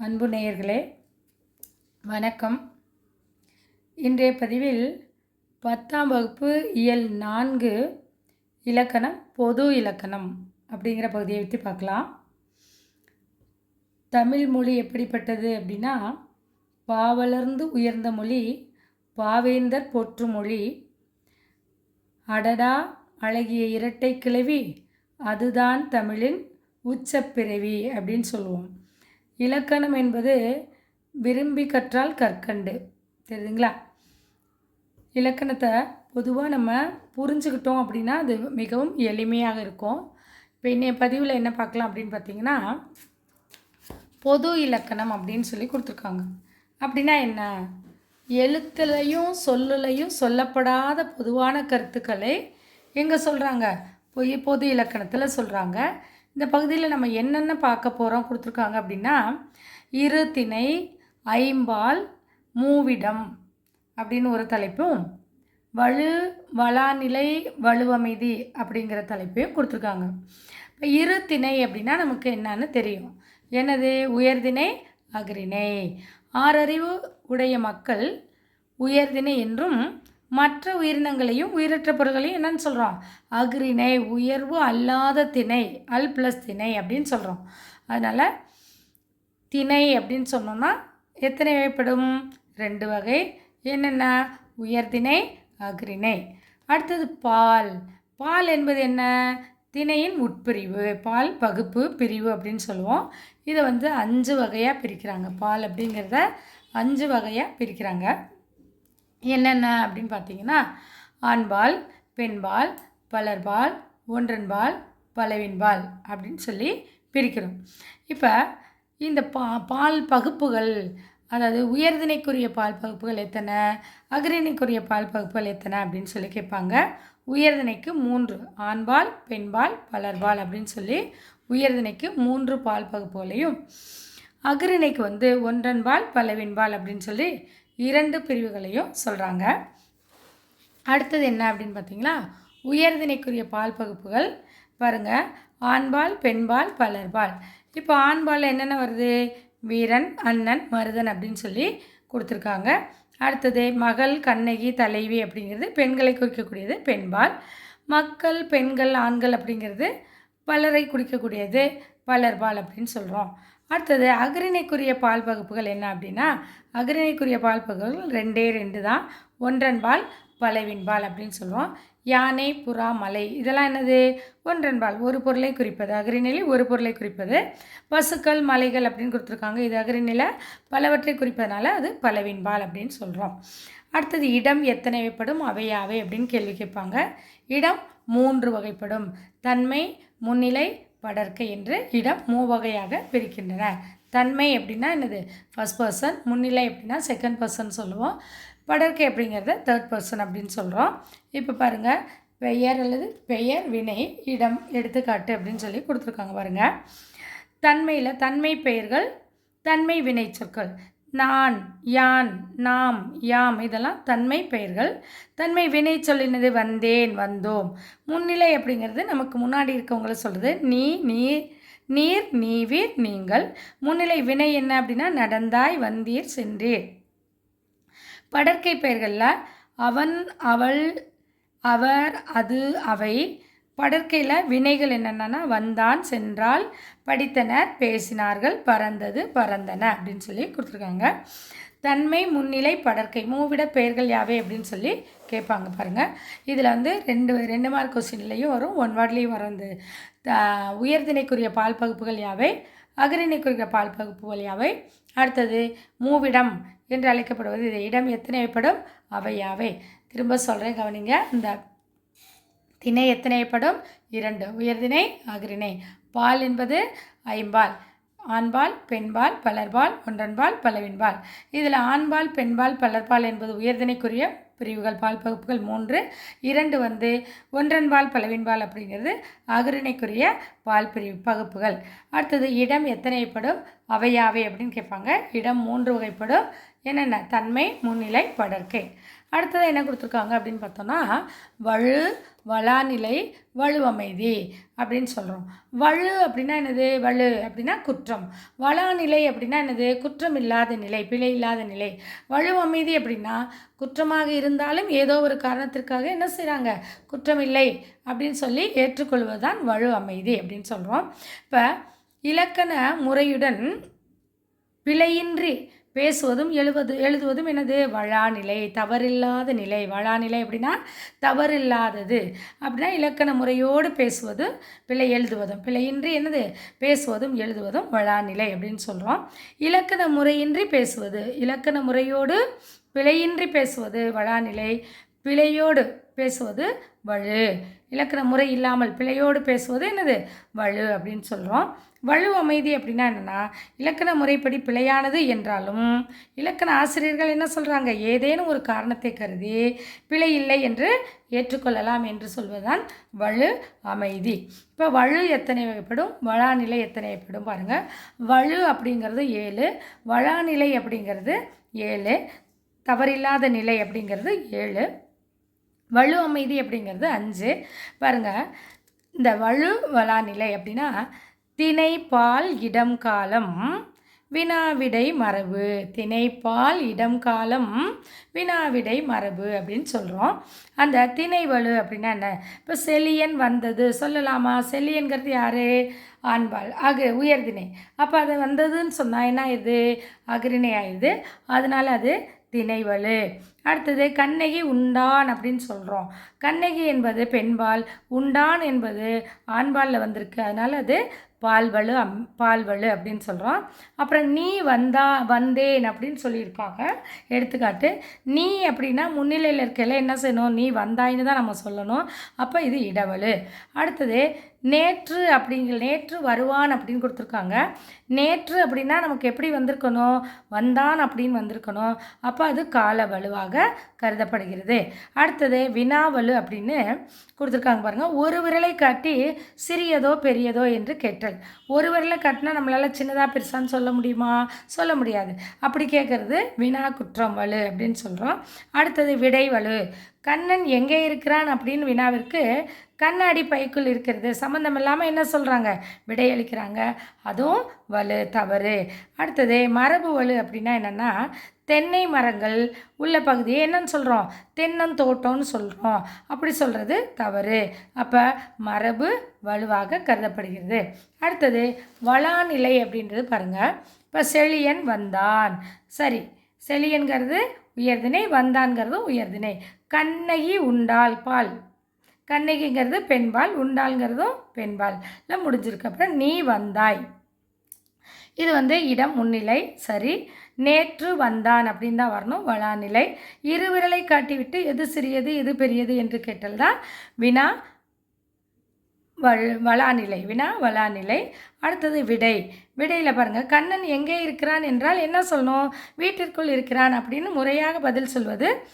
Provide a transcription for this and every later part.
அன்பு நேயர்களே வணக்கம். இன்றைய பதிவில் பத்தாம் வகுப்பு இயல் நான்கு இலக்கணம் பொது இலக்கணம் அப்படிங்கிற பகுதியை பற்றி பார்க்கலாம். தமிழ் மொழி எப்படிப்பட்டது அப்படின்னா பாவலர்ந்து உயர்ந்த மொழி பாவேந்தர் போற்று மொழி அடடா அழகிய இரட்டை கிளவி அதுதான் தமிழின் உச்சப்பிறவி அப்படின்னு சொல்லுவோம். இலக்கணம் என்பது விரும்பி கற்றால் கற்கண்டு. தெரியுதுங்களா? இலக்கணத்தை பொதுவாக நம்ம புரிஞ்சுக்கிட்டோம் அப்படின்னா அது மிகவும் எளிமையாக இருக்கும். இப்போ இன்றைய பதிவில் என்ன பார்க்கலாம் அப்படின்னு பார்த்தீங்கன்னா பொது இலக்கணம் அப்படின்னு சொல்லி கொடுத்துருக்காங்க. அப்படின்னா என்ன? எழுத்துலையும் சொல்லுலையும் சொல்லப்படாத பொதுவான கருத்துக்களை எங்கே சொல்கிறாங்க பொய் பொது இலக்கணத்தில் சொல்கிறாங்க இந்த பகுதியில் நம்ம என்னென்ன பார்க்க போகிறோம் கொடுத்துருக்காங்க அப்படின்னா இரு திணை ஐம்பால் மூவிடம் அப்படின்னு ஒரு தலைப்பும் வலு வளாநிலை வலுவமைதி அப்படிங்கிற தலைப்பையும் கொடுத்துருக்காங்க. இப்போ இரு திணை அப்படின்னா நமக்கு என்னன்னு தெரியும். எனது உயர்திணை அகிரிணை ஆறறிவு உடைய மக்கள் உயர்திணை என்றும் மற்ற உயிரினங்களையும் உயிரற்ற பொருள்களையும் என்னன்னு சொல்கிறோம் அக்ரிணை உயர்வு அல்லாத திணை அல் ப்ளஸ் திணை அப்படின்னு சொல்கிறோம் அதனால் திணை அப்படின்னு சொன்னோம்னா எத்தனை வகைப்படும்? ரெண்டு வகை. என்னென்ன? உயர்திணை அக்ரிணை அடுத்தது பால். பால் என்பது என்ன? திணையின் உட்பிரிவு பால் பகுப்பு பிரிவு அப்படின்னு சொல்லுவோம். இதை வந்து அஞ்சு வகையாக பிரிக்கிறாங்க. பால் அப்படிங்கிறத அஞ்சு வகையாக பிரிக்கிறாங்க. என்னென்ன அப்படின்னு பார்த்தீங்கன்னா ஆண்பால் பெண்பால் பலர்பால் ஒன்றன்பால் பலவின்பால் அப்படின்னு சொல்லி பிரிக்கிறோம். இப்போ இந்த பா பால் பகுப்புகள் அதாவது உயர்திணைக்குரிய பால் பகுப்புகள் எத்தனை அகிரிணைக்குரிய பால் பகுப்புகள் எத்தனை அப்படின்னு சொல்லி கேட்பாங்க. உயர்திணைக்கு மூன்று ஆண்பால் பெண்பால் பலர்பால் அப்படின்னு சொல்லி உயர்திணைக்கு மூன்று பால் பகுப்புகளையும் அகிரிணைக்கு வந்து ஒன்றன்பால் பலவின்பால் அப்படின்னு சொல்லி இரண்டு பிரிவுகளையும் சொல்கிறாங்க அடுத்தது என்ன அப்படின்னு பார்த்தீங்களா? உயர்தினைக்குரிய பால் பகுப்புகள். பாருங்கள் ஆண்பால் பெண்பால் பலர்பால். இப்போ ஆண்பால் என்னென்ன வருது? வீரன் அண்ணன் மருதன் அப்படின்னு சொல்லி கொடுத்துருக்காங்க. அடுத்தது மகள் கண்ணகி தலைவி அப்படிங்கிறது பெண்களை குறிக்கக்கூடியது பெண்பால். மக்கள் பெண்கள் ஆண்கள் அப்படிங்கிறது பலரை குறிக்கக்கூடியது பலர்பால் அப்படின்னு சொல்கிறோம் அடுத்தது அகரிணைக்குரிய பால் பகுப்புகள் என்ன அப்படின்னா அகரிணைக்குரிய பால் பகுப்புகள் ரெண்டே ரெண்டு தான். ஒன்றன்பால் பலவின்பால் அப்படின்னு சொல்லுவோம் யானை புறா மலை இதெல்லாம் என்னது? ஒன்றன்பால் ஒரு பொருளை குறிப்பது. அக்ரிநிலை ஒரு பொருளை குறிப்பது. பசுக்கள் மலைகள் அப்படின்னு கொடுத்துருக்காங்க. இது அக்ரிநில பலவற்றை குறிப்பதனால அது பலவின்பால் அப்படின்னு சொல்கிறோம் அடுத்தது இடம் எத்தனை வகைப்படும்? அவையாவை அப்படின்னு கேள்வி கேட்பாங்க. இடம் மூன்று வகைப்படும். தன்மை முன்னிலை படர்க்கை என்று இடம் மூவகையாக பிரிக்கின்றன. தன்மை அப்படின்னா என்னது? ஃபஸ்ட் பர்சன் முன்னிலை அப்படின்னா செகண்ட் பர்சன் சொல்லுவோம். படர்க்கை அப்படிங்கிறத தேர்ட் பர்சன் அப்படின்னு சொல்கிறோம் இப்போ பாருங்கள் பெயர் அல்லது பெயர் வினை இடம் எடுத்துக்காட்டு அப்படின்னு சொல்லி கொடுத்துருக்காங்க பாருங்கள் தன்மையில் தன்மை பெயர்கள் தன்மை வினை சொற்கள் நான் யான் நாம் யாம் இதெல்லாம் தன்மை பெயர்கள். தன்மை வினை சொல்லினது வந்தேன் வந்தோம். முன்னிலை அப்படிங்கிறது நமக்கு முன்னாடி இருக்கவங்கள சொல்கிறது நீ நீ நீர் நீவீர் நீங்கள். முன்னிலை வினை என்ன அப்படின்னா நடந்தாய் வந்தீர் சென்றீர். படற்கை பெயர்களில் அவன் அவள் அவர் அது அவை. படற்கையில் வினைகள் என்னென்னா வந்தான் சென்றால் படித்தனர் பேசினார்கள் பறந்தது பறந்தன அப்படின்னு சொல்லி கொடுத்துருக்காங்க. தன்மை முன்னிலை படற்கை மூவிட பெயர்கள் யாவை அப்படின்னு சொல்லி கேட்பாங்க பாருங்கள் இதில் வந்து ரெண்டு ரெண்டு மார்க் கொஸ்டின்லேயும் வரும் ஒன் வேர்ட்லேயும் வரும். இந்த உயர்திணைக்குரிய பால் பகுப்புகள் யாவை? அகரிணைக்குரிய பால் பகுப்புகள் யாவை? அடுத்தது மூவிடம் என்று அழைக்கப்படுவது இது இடம் எத்தனை படும் அவை யாவை? திரும்ப சொல்கிறேன் கவனிங்க. இந்த திணை எத்தனைப்படும் இரண்டு. உயர்திணை அகிரிணை பால் என்பது ஐம்பால். ஆண்பால் பெண்பால் பலர்பால் ஒன்றன்பால் பலவின்பால். இதில் ஆண்பால் பெண்பால் பலர்பால் என்பது உயர்திணைக்குரிய பிரிவுகள் பால் பகுப்புகள் மூன்று. இரண்டு வந்து ஒன்றன்பால் பலவின்பால் அப்படிங்கிறது அகிரிணைக்குரிய பால் பிரிவு பகுப்புகள். அடுத்தது இடம் எத்தனைப்படும் அவையாவை அப்படின்னு கேட்பாங்க. இடம் மூன்று வகைப்படும். என்னென்ன? தன்மை முன்னிலை படர்க்கை அடுத்தது என்ன கொடுத்துருக்காங்க அப்படின்னு பார்த்தோன்னா வலு வளாநிலை வலுவமைதி அப்படின்னு சொல்கிறோம் வலு அப்படின்னா என்னது? வலு அப்படின்னா குற்றம். வளாநிலை அப்படின்னா என்னது? குற்றம் இல்லாத நிலை பிழை இல்லாத நிலை. வலுவமைதி அப்படின்னா குற்றமாக இருந்தாலும் ஏதோ ஒரு காரணத்திற்காக என்ன செய்கிறாங்க குற்றம் இல்லை அப்படின்னு சொல்லி ஏற்றுக்கொள்வது தான் வலு அமைதி அப்படின்னு சொல்கிறோம் இப்போ இலக்கண முறையுடன் பிழையின்றி பேசுவதும் எழுவது எழுதுவதும் எனது வழாநிலை தவறில்லாத நிலை. வழாநிலை அப்படின்னா தவறில்லாதது. அப்படின்னா இலக்கண முறையோடு பேசுவதும் பிழை எழுதுவதும். பிழையின்றி என்னது? பேசுவதும் எழுதுவதும் வழாநிலை அப்படின்னு சொல்கிறோம் இலக்கண முறையின்றி பேசுவது. இலக்கண முறையோடு பிழையின்றி பேசுவது வழாநிலை பிழையோடு பேசுவது வலு இலக்கண முறை இல்லாமல் பிழையோடு பேசுவது என்னது? வலு அப்படின்னு சொல்கிறோம் வலு அமைதி அப்படின்னா என்னென்னா இலக்கண முறைப்படி பிழையானது என்றாலும் இலக்கண ஆசிரியர்கள் என்ன சொல்கிறாங்க ஏதேனும் ஒரு காரணத்தை கருதி பிழை இல்லை என்று ஏற்றுக்கொள்ளலாம் என்று சொல்வதுதான் வலு அமைதி. இப்போ வலு எத்தனை வகைப்படும்? வளாநிலை எத்தனை வகைப்படும் பாருங்கள் வலு அப்படிங்கிறது ஏழு வளாநிலை அப்படிங்கிறது ஏழு தவறில்லாத நிலை அப்படிங்கிறது ஏழு. வலு அமைதி அப்படிங்கிறது அஞ்சு. பாருங்கள் இந்த வலு வளாநிலை அப்படின்னா திணை பால் இடம் காலம் வினாவிடை மரபு. திணைப்பால் இடம் காலம் வினாவிடை மரபு அப்படின்னு சொல்கிறோம் அந்த திணை வலு அப்படின்னா என்ன? இப்போ செலியன் வந்தது சொல்லலாமா? செலியன்கிறது யார்? ஆண்பால் அகு உயர்திணை. அப்போ அது வந்ததுன்னு சொன்னால் என்ன இது அகிரிணை ஆயிடுது. அதனால் அது தினைவலு அடுத்தது கண்ணகி உண்டான் அப்படின்னு சொல்கிறோம் கண்ணகி என்பது பெண்பால் உண்டான் என்பது ஆண்பாலில் வந்திருக்கு. அதனால் அது பால்வலு அம் பால்வலு அப்படின்னு சொல்கிறோம் அப்புறம் நீ வந்தா வந்தேன் அப்படின்னு சொல்லியிருக்காங்க. எடுத்துக்காட்டு நீ அப்படின்னா முன்னிலையில் இருக்கையில் என்ன செய்யணும்? நீ வந்தாயின்னு தான் நம்ம சொல்லணும். அப்போ இது இடவலு அடுத்தது நேற்று அப்படிங்கிற நேற்று வருவான் அப்படின்னு கொடுத்துருக்காங்க. நேற்று அப்படின்னா நமக்கு எப்படி வந்திருக்கணும்? வந்தான் அப்படின்னு வந்திருக்கணும். அப்போ அது கால வலுவாக கருதப்படுகிறது. அடுத்தது வினாவலு அப்படின்னு கொடுத்துருக்காங்க பாருங்கள் ஒரு விரலை காட்டி சிறியதோ பெரியதோ என்று கேட்டல். ஒரு விரலை காட்டினா நம்மளால் சின்னதாக பெருசான்னு சொல்ல முடியுமா? சொல்ல முடியாது. அப்படி கேட்குறது வினா குற்றம் வலு அப்படின்னு சொல்கிறோம் அடுத்தது விடை வலு. கண்ணன் எங்கே இருக்கிறான் அப்படின்னு வினாவிற்கு கண்ணாடி பைக்குள் இருக்கிறது. சம்மந்தம் இல்லாமல் என்ன சொல்கிறாங்க விடையளிக்கிறாங்க அதுவும் வலு தவறு. அடுத்தது மரபு வலு அப்படின்னா என்னென்னா தென்னை மரங்கள் உள்ள பகுதியை என்னன்னு சொல்கிறோம் தென்னந்தோட்டம்னு சொல்கிறோம் அப்படி சொல்கிறது தவறு. அப்போ மரபு வலுவாக கருதப்படுகிறது. அடுத்தது வளாநிலை அப்படின்றது பாருங்கள் இப்போ செழியன் வந்தான். சரி செழியன்கிறது உயர்தினை வந்தான்கிறதும் உயர்தினை கண்ணகி உண்டால் பால். கண்ணகிங்கிறது பெண்பால் உண்டாள்ங்கிறதும் பெண்பால். எல்லாம் முடிஞ்சிருக்கு. அப்புறம் நீ வந்தாய். இது வந்து இடம் முன்னிலை சரி. நேற்று வந்தான் அப்படின்னு தான் வரணும். வளாநிலை. இருவிரலை காட்டிவிட்டு எது சிறியது எது பெரியது என்று கேட்டல் தான் வினா வள் வளாநிலை வினா வளாநிலை. அடுத்தது விடை. விடையில் பாருங்கள் கண்ணன் எங்கே இருக்கிறான் என்றால் என்ன சொல்லணும்? வீட்டிற்குள் இருக்கிறான் அப்படின்னு முறையாக பதில் சொல்வது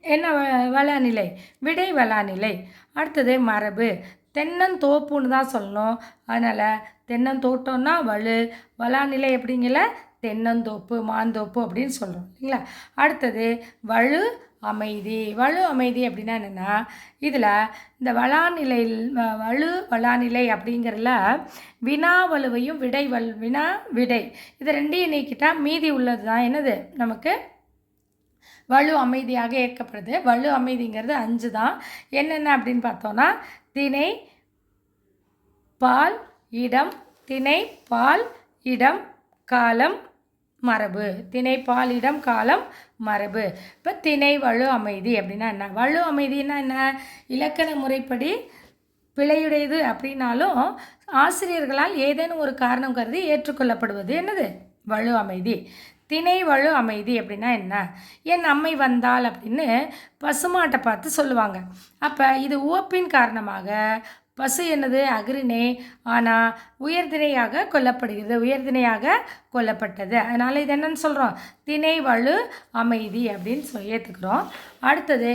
என்ன வ- வளாநிலை? விடை வளாநிலை. அடுத்தது மரபு. தென்னந்தோப்புன்னு தான் சொல்லணும். அதனால் தென்னந்தோட்டம்னா வலு. வளாநிலை அப்படிங்கிற தென்னந்தோப்பு மாந்தோப்பு அப்படின்னு சொல்கிறோம் இல்லைங்களா? அடுத்தது வலு அமைதி வலு அமைதி அப்படின்னா என்னென்னா இதில் இந்த வளாநிலையில் வலு வளாநிலை அப்படிங்கிறதுல வினா வலுவையும் விடை வல் வினா விடை. இது ரெண்டையும் நீக்கிட்டால் மீதி உள்ளது தான் என்னது? நமக்கு வலு அமைதியாக ஏற்கப்படுது வலு அமைதிங்கிறது அஞ்சு தான் என்னென்ன அப்படின்னு பார்த்தோன்னா திணை பால் இடம் திணை பால் இடம் காலம் மரபு. திணை காலம் மரபு. இப்போ திணை வலு அமைதி அப்படின்னா என்ன? வலு அமைதினா என்ன? இலக்கண முறைப்படி பிழையுடையது அப்படின்னாலும் ஆசிரியர்களால் ஏதேனும் ஒரு காரணம் கருதி ஏற்றுக்கொள்ளப்படுவது என்னது? வலு அமைதி. திணை வலு அமைதி அப்படின்னா என்ன? என் அம்மை வந்தால் அப்படின்னு பசுமாட்டை பார்த்து சொல்லுவாங்க. அப்போ இது உவப்பின் காரணமாக பசு என்னது? அகிரிணை ஆனால் உயர்திணையாக கொல்லப்படுகிறது. உயர்திணையாக கொல்லப்பட்டது. அதனால் இது என்னன்னு சொல்கிறோம் திணை வலு அமைதி அப்படின்னு சொல்லி ஏற்றுக்கிறோம் அடுத்தது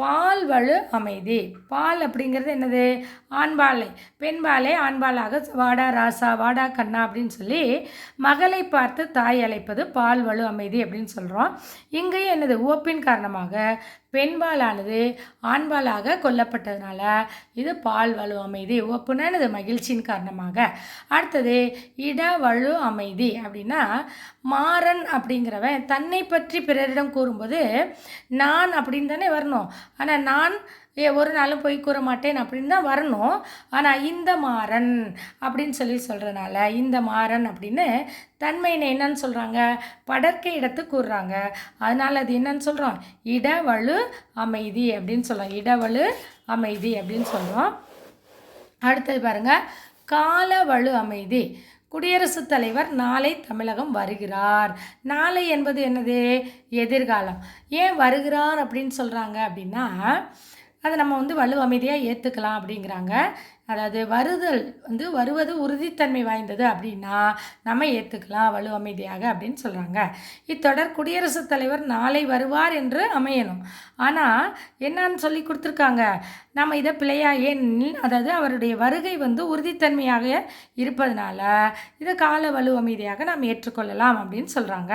பால் வலு அமைதி. பால் அப்படிங்கிறது என்னது? ஆண்பாலை. பெண்பாலை ஆண்பாலாக வாடா ராசா வாடா கண்ணா அப்படின்னு சொல்லி மகளை பார்த்து தாய் அழைப்பது பால் வலு அமைதி அப்படின்னு சொல்கிறோம் இங்கேயும் என்னது? ஓப்பின் காரணமாக பெண்பாலானது ஆண்பாலாக கொல்லப்பட்டதுனால இது பால் வலு அமைதி. உவப்புனா என்னது? மகிழ்ச்சியின் காரணமாக. அடுத்தது இட வலு அமைதி அப்படின்னா மாறன் அப்படிங்கிறவன் தன்னை பற்றி பிறரிடம் கூறும்போது நான் அப்படின்னு தானே வரணும். ஆனால் நான் ஏ ஒரு நாளும் போய் கூற மாட்டேன் அப்படின்னு தான் வரணும். ஆனால் இந்த மாறன் அப்படின்னு சொல்லி சொல்கிறனால இந்த மாறன் அப்படின்னு தன்மையினை என்னன்னு சொல்கிறாங்க படற்கை இடத்து கூறுறாங்க. அதனால் அது என்னன்னு சொல்கிறோம் இடவழு அமைதி அப்படின்னு சொல்கிறோம் இடவழு அமைதி அப்படின்னு சொல்கிறோம் அடுத்தது பாருங்கள் காலவழு அமைதி குடியரசுத் தலைவர் நாளை தமிழகம் வருகிறார். நாளை என்பது என்னது? எதிர்காலம். ஏன் வருகிறார் அப்படின்னு சொல்கிறாங்க அப்படின்னா அதை நம்ம வந்து வலு அமைதியாக ஏற்றுக்கலாம் அப்படிங்கிறாங்க. அதாவது வருதல் வந்து வருவது உறுதித்தன்மை வாய்ந்தது அப்படின்னா நம்ம ஏற்றுக்கலாம் வலு அமைதியாக அப்படின்னு சொல்கிறாங்க இத்தொடர் குடியரசுத் தலைவர் நாளை வருவார் என்று அமையணும். ஆனால் என்னன்னு சொல்லி கொடுத்துருக்காங்க. நம்ம இதை பிழையாக ஏன் அதாவது அவருடைய வருகை வந்து உறுதித்தன்மையாக இருப்பதனால இதை கால வலு அமைதியாக நாம் ஏற்றுக்கொள்ளலாம் அப்படின்னு சொல்கிறாங்க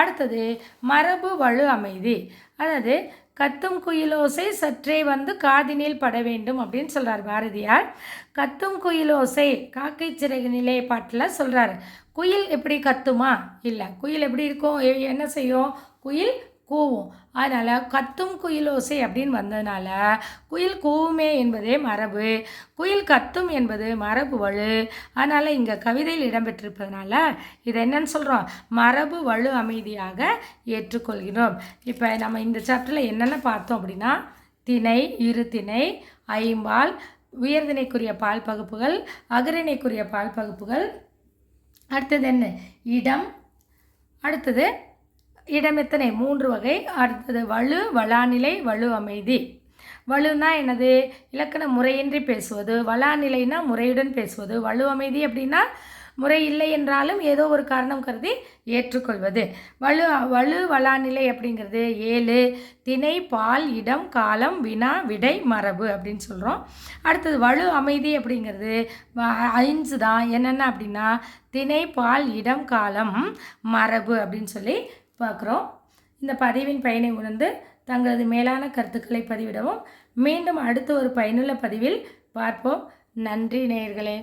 அடுத்தது மரபு வலு அமைதி. அதாவது கத்தும் குயிலோசை சற்றே வந்து காதினில் பட வேண்டும் அப்படின்னு சொல்கிறார் பாரதியார். கத்தும் குயிலோசை காக்கை சிறகு நிலை பாட்டில் சொல்கிறாரு குயில் எப்படி கத்துமா? இல்லை குயில் எப்படி இருக்கும்? என்ன செய்யும்? குயில் கூவும். அதனால் கத்தும் குயிலோசை அப்படின்னு வந்ததுனால குயில் கூவுமே என்பதே மரபு. குயில் கத்தும் என்பது மரபு வலு. அதனால் இங்கே கவிதையில் இடம்பெற்றிருப்பதனால இதை என்னன்னு சொல்கிறோம் மரபு வலு அமைதியாக ஏற்றுக்கொள்கிறோம். இப்போ நம்ம இந்த சாப்டரில் என்னென்ன பார்த்தோம் அப்படின்னா திணை இரு திணை ஐம்பால் உயர்திணைக்குரிய பால் பகுப்புகள் அகரிணைக்குரிய பால் பகுப்புகள். அடுத்தது என்ன? இடம். அடுத்தது இடம் எத்தனை மூன்று வகை. அடுத்தது வலு வளாநிலை வலு அமைதி. வலுனா என்னது? இலக்கண முறையின்றி பேசுவது. வளாநிலைனா முறையுடன் பேசுவது. வலு அமைதி அப்படின்னா முறை இல்லை என்றாலும் ஏதோ ஒரு காரணம் கருதி ஏற்றுக்கொள்வது. வலு வலு வளாநிலை அப்படிங்கிறது ஏழு. திணை பால் இடம் காலம் வினா விடை மரபு அப்படின்னு சொல்கிறோம் அடுத்தது வலு அமைதி அப்படிங்கிறது அஞ்சு ஐந்து தான். என்னென்ன அப்படின்னா திணை பால் இடம் காலம் மரபு அப்படின்னு சொல்லி பார்க்குறோம். இந்த பதிவின் பயனை உணர்ந்து தங்களது மேலான கருத்துக்களை பதிவிடவும். மீண்டும் அடுத்த ஒரு பயனுள்ள பதிவில் பார்ப்போம். நன்றி நேயர்களே.